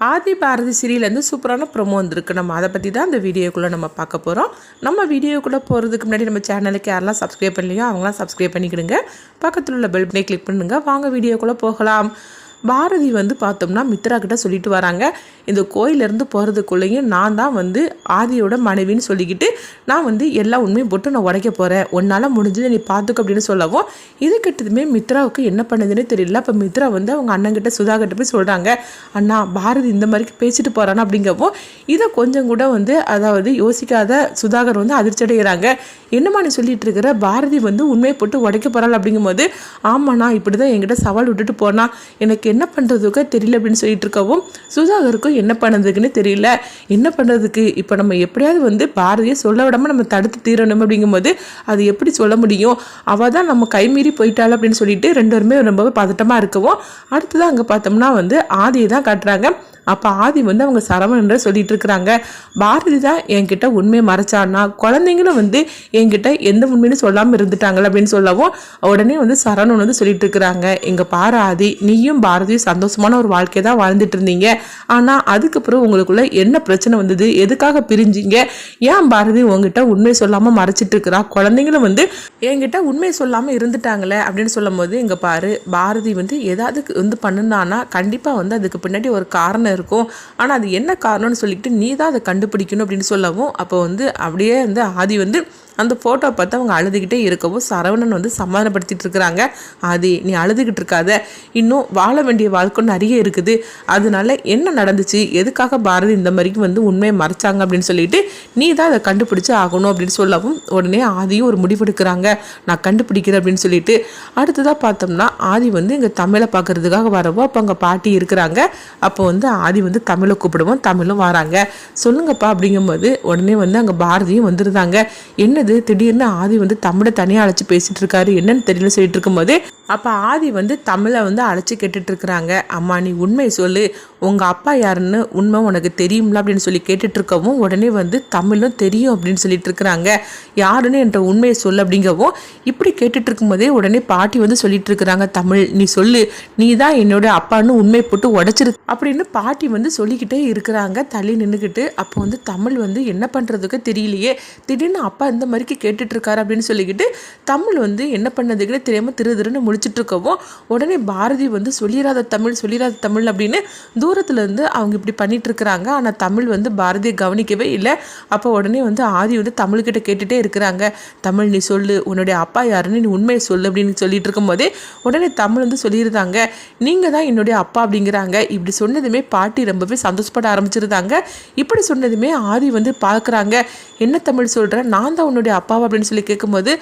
ஆதி பாரதி சீரியலேருந்து சூப்பரான ப்ரொமோ வந்திருக்கு. நம்ம அதை பற்றி தான் அந்த வீடியோக்குள்ளே நம்ம பார்க்க போகிறோம் நம்ம வீடியோக்குள்ளே போகிறதுக்கு முன்னாடி நம்ம சேனலுக்கு யாரெல்லாம் சப்ஸ்கிரைப் பண்ணலையோ அவங்களாம் சப்ஸ்கிரைப் பண்ணிக்கிடுங்க. பக்கத்தில் உள்ள பெல் பட்டனை கிளிக் பண்ணுங்கள் வாங்க வீடியோக்குள்ளே போகலாம். பாரதி வந்து பார்த்தோம்னா மித்ரா கிட்ட சொல்லிட்டு வராங்க. இந்த கோயிலேருந்து போகிறதுக்குள்ளேயும் நான் தான் வந்து ஆதியோட மனைவின்னு சொல்லிக்கிட்டு நான் வந்து எல்லா உண்மையும் போட்டு நான் உடைக்க போகிறேன் உன்னால் முடிஞ்சதை நீ பார்த்துக்க அப்படின்னு சொல்லவும் இது கிட்டதுமே மித்ராவுக்கு என்ன பண்ணுதுன்னே தெரியல. அப்போ மித்ரா வந்து அவங்க அண்ணங்கிட்ட சுதா போய் சொல்கிறாங்க அண்ணா பாரதி இந்த மாதிரி பேசிட்டு போகிறானா அப்படிங்கப்போ இதை கொஞ்சம் கூட வந்து அதாவது யோசிக்காத சுதாகர் வந்து அதிர்ச்சி அடைகிறாங்க. என்னம்மா நீ சொல்லிட்டு இருக்கிற? பாரதி வந்து உண்மையை போட்டு உடைக்க போகிறாள் அப்படிங்கும்போது ஆமாண்ணா இப்படி தான் என்கிட்ட சவால் விட்டுட்டு போனால் எனக்கு என்ன பண்ணுறதுக்கு தெரியல அப்படின்னு சொல்லிட்டு இருக்கவும் சுதாகருக்கும் என்ன பண்ணுறதுக்குன்னு தெரியல. என்ன பண்ணுறதுக்கு இப்போ நம்ம எப்படியாவது வந்து பாரதியை சொல்ல விடாமல் நம்ம தடுத்து தீரணும் அப்படிங்கும்போது அது எப்படி சொல்ல முடியும்? அவள் தான் நம்ம கைமீறி போயிட்டாள் அப்படின்னு சொல்லிட்டு ரெண்டு பேருமே ரொம்ப பதட்டமாக இருக்கவும் அடுத்ததான் அங்கே பார்த்தோம்னா வந்து ஆதியை தான் காட்டுறாங்க. அப்போ ஆதி வந்து அவங்க சரவணன்ற சொல்லிட்டு இருக்கிறாங்க. பாரதி தான் என்கிட்ட உண்மையை மறைச்சான்னா குழந்தைங்களும் வந்து என்கிட்ட எந்த உண்மையும் சொல்லாமல் இருந்துட்டாங்களே அப்படின்னு சொல்லவும் உடனே வந்து சரவணன் வந்து சொல்லிட்டு இருக்கிறாங்க. எங்கள் பாரு ஆதி நீயும் பாரதியும் சந்தோஷமான ஒரு வாழ்க்கையை தான் வாழ்ந்துட்டு இருந்தீங்க. ஆனால் அதுக்கப்புறம் உங்களுக்குள்ள என்ன பிரச்சனை வந்தது? எதுக்காக பிரிஞ்சிங்க? ஏன் பாரதி உங்ககிட்ட உண்மை சொல்லாமல் மறைச்சிட்டு இருக்கிறா? குழந்தைங்களும் வந்து என்கிட்ட உண்மை சொல்லாமல் இருந்துட்டாங்களே அப்படின்னு சொல்லும் போது இங்கே பாரு பாரதி வந்து ஏதாவது வந்து பண்ணுனானா கண்டிப்பாக வந்து அதுக்கு பின்னாடி ஒரு காரணம் இருக்கும். ஆனால் அது என்ன காரணம்னு சொல்லிட்டு நீ தான் அதை கண்டுபிடிக்கணும் அப்படின்னு சொல்லவும் அப்போ வந்து அப்படியே வந்து ஆதி வந்து அந்த ஃபோட்டோ பார்த்து அவங்க அழுதுகிட்டே இருக்கவும் சரவணன் வந்து சமாதானப்படுத்திட்டு இருக்கிறாங்க. ஆதி நீ அழுதுகிட்டு இருக்காத. இன்னும் வாழ வேண்டிய வாழ்க்கை நிறைய இருக்குது. அதனால என்ன நடந்துச்சு? எதுக்காக பாரதி இந்த மாதிரிக்கு வந்து உண்மையை மறைச்சாங்க அப்படின்னு சொல்லிட்டு நீ தான் அதை கண்டுபிடிச்சு ஆகணும் அப்படின்னு சொல்லவும் உடனே ஆதியும் ஒரு முடிவெடுக்கிறாங்க நான் கண்டுபிடிக்கிறேன் அப்படின்னு சொல்லிட்டு. அடுத்ததாக பார்த்தோம்னா ஆதி வந்து இங்கே தமிழை பார்க்கறதுக்காக வரவோ அப்போ அங்கே பாட்டி இருக்கிறாங்க. அப்போ வந்து ஆதி வந்து தமிழை கூப்பிடுவோம் தமிழும் வராங்க. சொல்லுங்கப்பா அப்படிங்கும்போது உடனே வந்து அங்கே பாரதியும் வந்துருந்தாங்க. என்ன என்னது திடீர்னு ஆதி வந்து தமிழை தனியாக அழைச்சி பேசிட்டு இருக்காரு என்னன்னு தெரியல சொல்லிட்டு இருக்கும்போது அப்போ ஆதி வந்து தமிழை வந்து அழைச்சி கேட்டுட்டு இருக்கிறாங்க அம்மா நீ உண்மை சொல்லு. உங்கள் அப்பா யாருன்னு உண்மை உனக்கு தெரியும்ல? அப்படின்னு சொல்லி கேட்டுட்டு இருக்கவும் உடனே வந்து தமிழும் தெரியும் அப்படின்னு சொல்லிட்டு இருக்கிறாங்க யாருன்னு என்ற உண்மையை சொல்லு அப்படிங்கவும் இப்படி கேட்டுட்டு இருக்கும்போதே உடனே பாட்டி வந்து சொல்லிட்டு இருக்கிறாங்க தமிழ் நீ சொல்லு. நீ தான் என்னோட அப்பான்னு உண்மை போட்டு உடைச்சிரு அப்படின்னு பாட்டி வந்து சொல்லிக்கிட்டே இருக்கிறாங்க. தள்ளி நின்றுக்கிட்டு அப்போ வந்து தமிழ் வந்து என்ன பண்ணுறதுக்கு தெரியலையே. திடீர்னு அப்பா இந்த மாதிரிக்கு கேட்டுட்டு இருக்காரு அப்படின்னு சொல்லிக்கிட்டு தமிழ் வந்து என்ன பண்ணதுக்குன்னு தெரியாமல் திரு திருன்னு முடிச்சிட்ருக்கவும் உடனே பாரதி வந்து சொல்லிடாத தமிழ் சொல்லிடாத தமிழ் அப்படின்னு தூரத்துலேருந்து அவங்க இப்படி பண்ணிகிட்ருக்குறாங்க ஆனால் தமிழ் வந்து பாரதியை கவனிக்கவே இல்லை. அப்போ உடனே வந்து ஆதி வந்து தமிழ்கிட்ட கேட்டுகிட்டே இருக்கிறாங்க. தமிழ் நீ சொல்லு. உன்னுடைய அப்பா யாருன்னு நீ உண்மையை சொல்லு அப்படின்னு சொல்லிட்டு இருக்கும்போதே உடனே தமிழ் வந்து சொல்லியிருந்தாங்க நீங்கள் தான் என்னுடைய அப்பா அப்படிங்கிறாங்க. இப்படி சொன்னதுமே பாட்டி ரொம்பவே சந்தோஷப்பட ஆரம்பிச்சிருந்தாங்க. இப்படி சொன்னதுமே ஆதி வந்து பார்க்குறாங்க என்ன தமிழ் சொல்கிறேன் நான் தான் உன்னுடைய அப்பாவா? அப்படின்னு சொல்லி கேட்கும்போது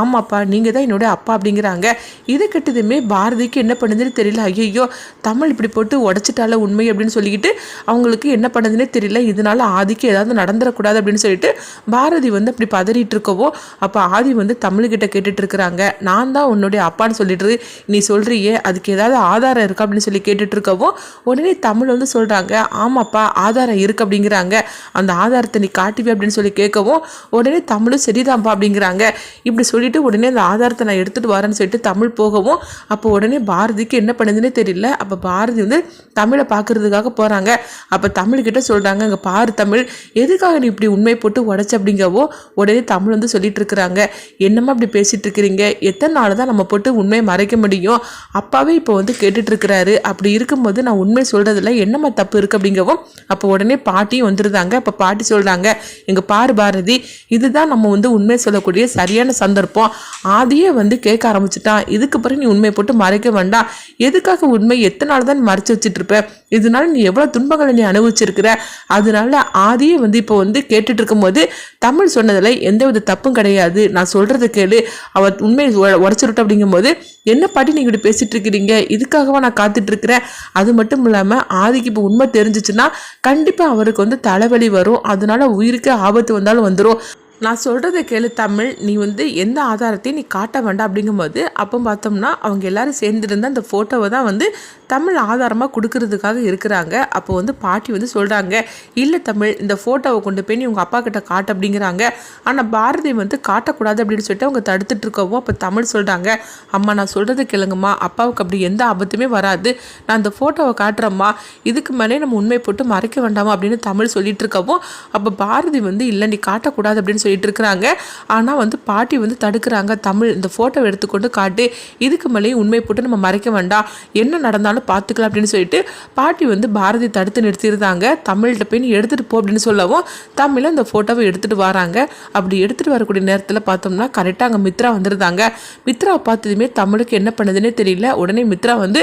ஆமாப்பா நீங்கள் தான் என்னுடைய அப்பா அப்படிங்கிறாங்க. இதை கெட்டதுமே பாரதிக்கு என்ன பண்ணுதுன்னு தெரியல. ஐயோ தமிழ் இப்படி போட்டு உடச்சிட்டால உண்மை அப்படின்னு சொல்லிக்கிட்டு அவங்களுக்கு என்ன பண்ணுதுன்னே தெரியல. இதனால ஆதிக்கு ஏதாவது நடந்துடக்கூடாது அப்படின்னு சொல்லிட்டு பாரதி வந்து அப்படி பதறிட்டு இருக்கவோ அப்போ ஆதி வந்து தமிழ்கிட்ட கேட்டுட்டு இருக்கிறாங்க. நான் தான் உன்னுடைய அப்பான்னு சொல்லிட்டு நீ சொல்றியே அதுக்கு ஏதாவது ஆதாரம் இருக்கா அப்படின்னு சொல்லி கேட்டுட்டு இருக்கவோ உடனே தமிழ் வந்து சொல்றாங்க ஆமாப்பா ஆதாரம் இருக்கு அப்படிங்கிறாங்க. அந்த ஆதாரத்தை நீ காட்டுவே அப்படின்னு சொல்லி கேட்கவும் உடனே தமிழும் சரிதான்ப்பா அப்படிங்கிறாங்க. இப்படி சொல்லிட்டு உடனே அந்த ஆதாரத்தை நான் எடுத்துட்டு வரேன்னு சொல்லிட்டு தமிழ் போக போகவும் அப்போ உடனே பாரதிக்கு என்ன பண்ணுதுன்னே தெரியல. அப்போ பாரதி வந்து தமிழை பார்க்கறதுக்காக போகிறாங்க அப்போ தமிழ்கிட்ட சொல்கிறாங்க அங்கே பாரு தமிழ் எதுக்காக நீ இப்படி உண்மை போட்டு உடச்ச? அப்படிங்கவோ உடனே தமிழ் வந்து சொல்லிட்டு இருக்கிறாங்க. என்னம்மா இப்படி பேசிகிட்டு இருக்கிறீங்க? எத்தனை நாள் தான் நம்ம போட்டு உண்மையை மறைக்க முடியும்? அப்பாவே இப்போ வந்து கேட்டுட்ருக்கிறாரு அப்படி இருக்கும்போது நான் உண்மை சொல்கிறதுல என்னம்மா தப்பு இருக்குது அப்படிங்கவும் அப்போ உடனே பாட்டியும் வந்துருந்தாங்க. அப்போ பாட்டி சொல்கிறாங்க எங்கள் பாரு பாரதி இதுதான் நம்ம வந்து உண்மை சொல்லக்கூடிய சரியான சந்தர்ப்பம். ஆதியே வந்து கேட்க ஆரம்பிச்சிட்டான். இதுக்கு பிறகு நீ உண்மை போட்டு மறைக்க வேண்டாம். எதுக்காக உண்மை எத்தனை நாள் தான் மறைச்சு வச்சுட்டு இருப்ப இதனால நீ எவ்வளவு துன்பங்களை நீ அனுபவிச்சிருக்கிற? அதனால ஆதியே வந்து இப்போ வந்து கேட்டுட்டு இருக்கும்போது தமிழ் சொன்னதில் எந்தவித தப்பும் கிடையாது. நான் சொல்றதை கேளு. அவ உண்மையை உடச்சிருட்ட அப்படிங்கும்போது என்ன பாட்டி நீங்க இப்படி பேசிட்டு இருக்கிறீங்க இதுக்காகவா நான் காத்துட்டு இருக்கிறேன் அது மட்டும் இல்லாம ஆதிக்கு இப்போ உண்மை தெரிஞ்சிச்சுன்னா கண்டிப்பா அவருக்கு வந்து தலைவலி வரும். அதனால உயிருக்கு ஆபத்து வந்தாலும் வந்துடும் நான் சொல்கிறத கேளு தமிழ் நீ வந்து எந்த ஆதாரத்தையும் நீ காட்ட வேண்டாம் அப்படிங்கும்போது அப்போ பார்த்தோம்னா அவங்க எல்லாரும் சேர்ந்துருந்த அந்த ஃபோட்டோவை தான் வந்து தமிழ் ஆதாரமாக கொடுக்கறதுக்காக இருக்கிறாங்க. அப்போ வந்து பாட்டி வந்து சொல்கிறாங்க இல்லை தமிழ் இந்த ஃபோட்டோவை கொண்டு போய் நீ உங்கள் அப்பா கிட்ட காட்டு அப்படிங்கிறாங்க. ஆனால் பாரதி வந்து காட்டக்கூடாது அப்படின்னு சொல்லிட்டு அவங்க தடுத்துட்டு இருக்கவும் அப்போ தமிழ் சொல்கிறாங்க அம்மா நான் சொல்கிறது கேளுங்கம்மா அப்பாவுக்கு அப்படி எந்த ஆபத்துமே வராது. நான் அந்த ஃபோட்டோவை காட்டுறேம்மா இதுக்கு மேலே நம்ம உண்மை போட்டு மறைக்க வேண்டாமா? அப்படின்னு தமிழ் சொல்லிட்டு இருக்கவும் அப்போ பாரதி வந்து இல்லை நீ காட்டக்கூடாது அப்படின்னு சொல்லி சொல்லிட்டு இருக்கிறாங்க ஆனால் வந்து பாட்டி வந்து தடுக்கிறாங்க. தமிழ் இந்த ஃபோட்டோவை எடுத்துக்கொண்டு காட்டு. இதுக்கு மேலேயும் உண்மை போட்டு நம்ம மறைக்க வேண்டாம் என்ன நடந்தாலும் பார்த்துக்கலாம் அப்படின்னு சொல்லிட்டு பாட்டி வந்து பாரதி தடுத்து நிறுத்தியிருந்தாங்க தமிழ்கிட்ட போய் நீ எடுத்துகிட்டு போ அப்படின்னு சொல்லவும் தமிழ் அந்த ஃபோட்டோவை எடுத்துகிட்டு வராங்க. அப்படி எடுத்துகிட்டு வரக்கூடிய நேரத்தில் பார்த்தோம்னா கரெக்டாக அங்கே மித்ரா வந்திருந்தாங்க. மித்ரா பார்த்ததுமே தமிழுக்கு என்ன பண்ணுதுன்னே தெரியல. உடனே மித்ரா வந்து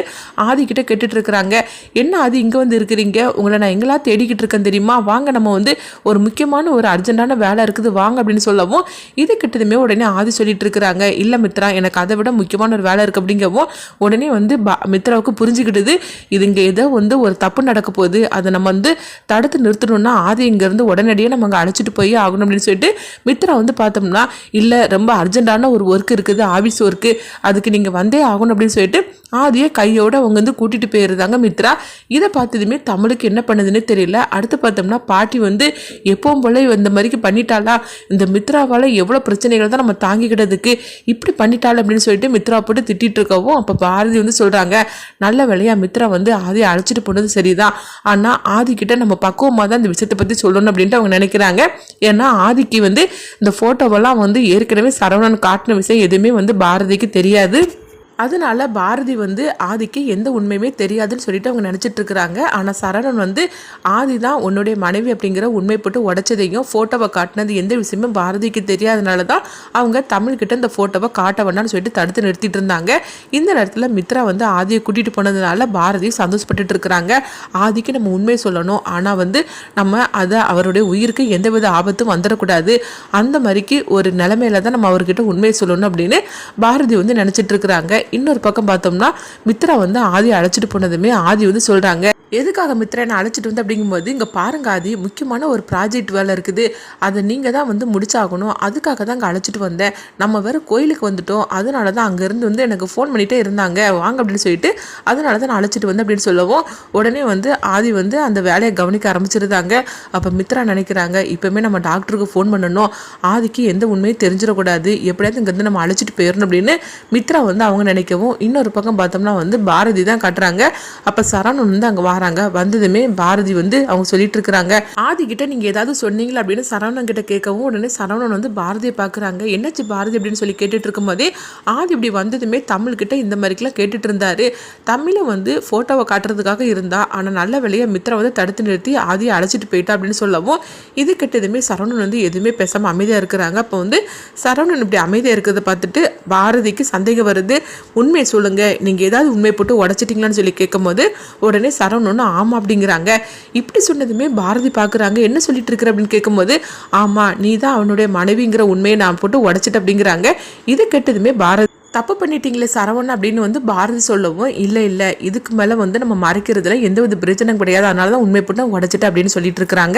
ஆதிக்கிட்ட கேட்டுட்டு இருக்கிறாங்க என்ன ஆதி இங்கே வந்து இருக்கிறீங்க? உங்களை நான் எங்களா தேடிக்கிட்டு இருக்கேன் தெரியுமா? வாங்க நம்ம வந்து ஒரு முக்கியமான ஒரு அர்ஜென்ட்டான வேலை இருக்குது. வாங்க அப்படின்னு சொல்லவும் இது கிட்டதுமே உடனே ஆதி சொல்லிட்டு இருக்கிறாங்க. இல்லை மித்ரா எனக்கு அதை விட முக்கியமான ஒரு வேலை இருக்குது அப்படிங்கவும் உடனே வந்து பா மித்ராவுக்கு புரிஞ்சுக்கிட்டுது. இது இங்கே ஏதோ வந்து ஒரு தப்பு நடக்க போகுது. அதை நம்ம வந்து தடுத்து நிறுத்தணும்னா ஆதி இங்கேருந்து உடனடியாக நம்ம அங்கே அழைச்சிட்டு போய் ஆகணும் அப்படின்னு சொல்லிட்டு மித்ரா வந்து பார்த்தோம்னா இல்லை ரொம்ப அர்ஜென்ட்டான ஒரு ஒர்க் இருக்குது ஆஃபீஸ் ஒர்க்கு அதுக்கு நீங்கள் வந்தே ஆகணும் அப்படின்னு சொல்லிட்டு ஆதியை கையோடு அவங்க வந்து கூட்டிகிட்டு போயிருந்தாங்க மித்ரா. இதை பார்த்ததுமே தமிழுக்கு என்ன பண்ணுதுன்னு தெரியல. அடுத்து பார்த்தோம்னா பாட்டி வந்து எப்பவும் போல இந்த மாதிரிக்கு பண்ணிட்டாளா? இந்த மித்ராவால் எவ்வளோ பிரச்சனைகள் தான் நம்ம தாங்கிக்கிட்டதுக்கு இப்படி பண்ணிட்டாள் அப்படின்னு சொல்லிட்டு மித்ரா போட்டு திட்டிட்டு இருக்கவும் அப்போ பாரதி வந்து சொல்கிறாங்க நல்ல வேலையாக மித்ரா வந்து ஆதியை அழைச்சிட்டு போனது சரிதான். ஆனால் ஆதிக்கிட்ட நம்ம பக்குவமாக தான் இந்த விஷயத்தை பற்றி சொல்லணும் அப்படின்ட்டு அவங்க நினைக்கிறாங்க. ஏன்னா ஆதிக்கு வந்து இந்த ஃபோட்டோவெல்லாம் வந்து ஏற்கனவே சரவணன் காட்டின விஷயம் எதுவுமே வந்து பாரதிக்கு தெரியாது. அதனால பாரதி வந்து ஆதிக்கு எந்த உண்மையுமே தெரியாதுன்னு சொல்லிட்டு அவங்க நினச்சிட்டு இருக்கிறாங்க. ஆனால் சரவணன் வந்து ஆதி தான் உன்னுடைய மனைவி அப்படிங்கிற உண்மை போட்டு உடச்சதையும் ஃபோட்டோவை காட்டினது எந்த விஷயமும் பாரதிக்கு தெரியாதனால தான் அவங்க தமிழ்கிட்ட இந்த ஃபோட்டோவை காட்ட வேண்டாம்னு சொல்லிட்டு தடுத்து நிறுத்திட்டு இருந்தாங்க. இந்த நேரத்தில் மித்ரா வந்து ஆதியை கூட்டிகிட்டு போனதுனால பாரதி சந்தோஷப்பட்டுட்டு இருக்கிறாங்க. ஆதிக்கு நம்ம உண்மை சொல்லணும். ஆனால் வந்து நம்ம அதை அவருடைய உயிருக்கு எந்தவித ஆபத்தும் வந்துடக்கூடாது. அந்த மாதிரிக்கு ஒரு நிலைமையில தான் நம்ம அவர்கிட்ட உண்மையை சொல்லணும் அப்படின்னு பாரதி வந்து நினச்சிட்டு இருக்கிறாங்க. இன்னொரு பக்கம் பார்த்தோம்னா மித்ரா வந்து ஆதி அழைச்சிட்டு போனதுமே ஆதி வந்து சொல்கிறாங்க எதுக்காக மித்ரா என்னை அழைச்சிட்டு வந்து? அப்படிங்கும்போது இங்கே பாருங்க ஆதி முக்கியமான ஒரு ப்ராஜெக்ட் வேலை இருக்குது. அதை நீங்கள் தான் வந்து முடிச்சாகணும். அதுக்காக தான் அங்கே அழைச்சிட்டு வந்தேன். நம்ம வேறு கோயிலுக்கு வந்துட்டோம். அதனால தான் அங்கேருந்து வந்து எனக்கு ஃபோன் பண்ணிகிட்டே இருந்தாங்க. வாங்க அப்படின்னு சொல்லிட்டு அதனால தான் நான் அழைச்சிட்டு வந்தேன் அப்படின்னு சொல்லவும் உடனே வந்து ஆதி வந்து அந்த வேலையை கவனிக்க ஆரம்பிச்சிருந்தாங்க. அப்போ மித்ரா நினைக்கிறாங்க இப்போவுமே நம்ம டாக்டருக்கு ஃபோன் பண்ணணும். ஆதிக்கு எந்த உண்மையும் தெரிஞ்சிடக்கூடாது. எப்படியாவது இங்கேருந்து நம்ம அழைச்சிட்டு போயிடணும் அப்படின்னு மித்ரா வந்து அவங்க நினைக்கவும். இன்னொரு பக்கம் பார்த்தோம்னா வந்து பாரதி தான் காட்டுறாங்க. அப்போ சரவணன் வந்து அங்கே வராங்க. வந்ததுமே பாரதி வந்து அவங்க சொல்லிட்டு இருக்கிறாங்க. ஆதி கிட்ட நீங்கள் ஏதாவது சொன்னீங்களா அப்படின்னு சரவணன் கிட்ட கேட்கவும் உடனே சரவணன் வந்து பாரதியை பார்க்குறாங்க. என்னச்சு பாரதி? அப்படின்னு சொல்லி கேட்டுட்டு இருக்கும்போதே ஆதி இப்படி வந்ததுமே தமிழ்கிட்ட இந்த மாதிரிக்கெல்லாம் கேட்டுட்டு இருந்தாரு. தமிழை வந்து ஃபோட்டோவை காட்டுறதுக்காக இருந்தா ஆனால் நல்ல வேலையை மித்ரா வந்து தடுத்து நிறுத்தி ஆதியை அழைச்சிட்டு போயிட்டா அப்படின்னு சொல்லவும் இது கெட்டதுமே சரவணன் வந்து எதுவுமே பேசாமல் அமைதியாக இருக்கிறாங்க. அப்போ வந்து சரவணன் இப்படி அமைதியாக இருக்கிறத பார்த்துட்டு பாரதிக்கு சந்தேகம் வருது. உண்மையை சொல்லுங்கள் நீங்கள் ஏதாவது உண்மை போட்டு உடச்சிட்டிங்களான்னு சொல்லி கேட்கும்போது உடனே சரவணன்னு ஆமாம் அப்படிங்கிறாங்க. இப்படி சொன்னதுமே பாரதி பார்க்குறாங்க என்ன சொல்லிட்டு இருக்கிற? அப்படின்னு கேட்கும்போது ஆமாம் நீ தான் அவனுடைய மனைவிங்கிற உண்மையை நான் போட்டு உடச்சிட்டு அப்படிங்கிறாங்க. இதை கெட்டதுமே பாரதி தப்பு பண்ணிட்டீங்களே சரவணன் அப்படின்னு வந்து பாரதி சொல்லவும் இல்லை இல்லை இதுக்கு மேலே வந்து நம்ம மறைக்கிறதுல எந்த வித பிரச்சனையும் கிடையாது. அதனால தான் உண்மை போட்டு உடச்சிட்டு அப்படின்னு சொல்லிட்டு இருக்கிறாங்க.